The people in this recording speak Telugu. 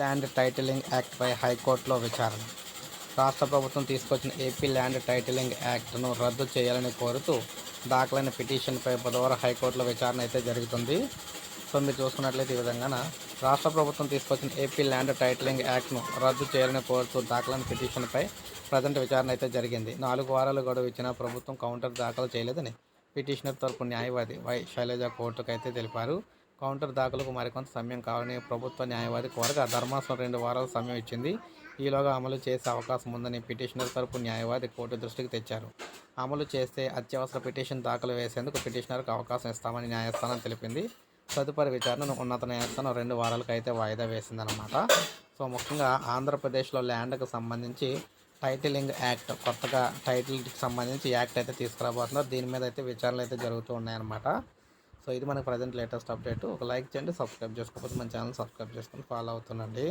ల్యాండ్ టైటిలింగ్ యాక్ట్పై హైకోర్టులో విచారణ. రాష్ట్ర ప్రభుత్వం తీసుకొచ్చిన ఏపీ ల్యాండ్ టైటిలింగ్ యాక్ట్ను రద్దు చేయాలని కోరుతూ దాఖలైన పిటిషన్పై బుధవారం హైకోర్టులో విచారణ అయితే జరుగుతుంది. సో మీరు చూసుకున్నట్లయితే ఈ విధంగా రాష్ట్ర ప్రభుత్వం తీసుకొచ్చిన ఏపీ ల్యాండ్ టైటిలింగ్ యాక్ట్ను రద్దు చేయాలని కోరుతూ దాఖలైన పిటిషన్పై ప్రజెంట్ విచారణ అయితే జరిగింది. నాలుగు వారాలు గడువు ఇచ్చిన ప్రభుత్వం కౌంటర్ దాఖలు చేయలేదని పిటిషనర్ తరపు న్యాయవాది వై శైలజ కోర్టుకు అయితే తెలిపారు. కౌంటర్ దాఖలకు మరికొంత సమయం కావాలని ప్రభుత్వ న్యాయవాది కోరగా ధర్మాసనం రెండు వారాల సమయం ఇచ్చింది. ఈలోగా అమలు చేసే అవకాశం ఉందని పిటిషనర్ తరపు న్యాయవాది కోర్టు దృష్టికి తెచ్చారు. అమలు చేస్తే అత్యవసర పిటిషన్ దాఖలు వేసేందుకు పిటిషనర్కు అవకాశం ఇస్తామని న్యాయస్థానం తెలిపింది. తదుపరి విచారణను ఉన్నత న్యాయస్థానం రెండు వారాలకు అయితే వాయిదా వేసిందనమాట సో ముఖ్యంగా ఆంధ్రప్రదేశ్లో ల్యాండ్కు సంబంధించి టైటిలింగ్ యాక్ట్ కొత్తగా టైటిల్కి సంబంధించి యాక్ట్ అయితే తీసుకురాబోతున్నారు. దీని మీద అయితే విచారణలు అయితే జరుగుతూ ఉన్నాయన్నమాట. సో ఇది మనకి ప్రజెంట్ లేటెస్ట్ అప్డేట్ ఒక లైక్ చేయండి సబ్స్క్రైబ్ చేసుకోకపోతే మన ఛానల్ సబ్స్క్రైబ్ చేసుకొని ఫాలో అవుతుండండి.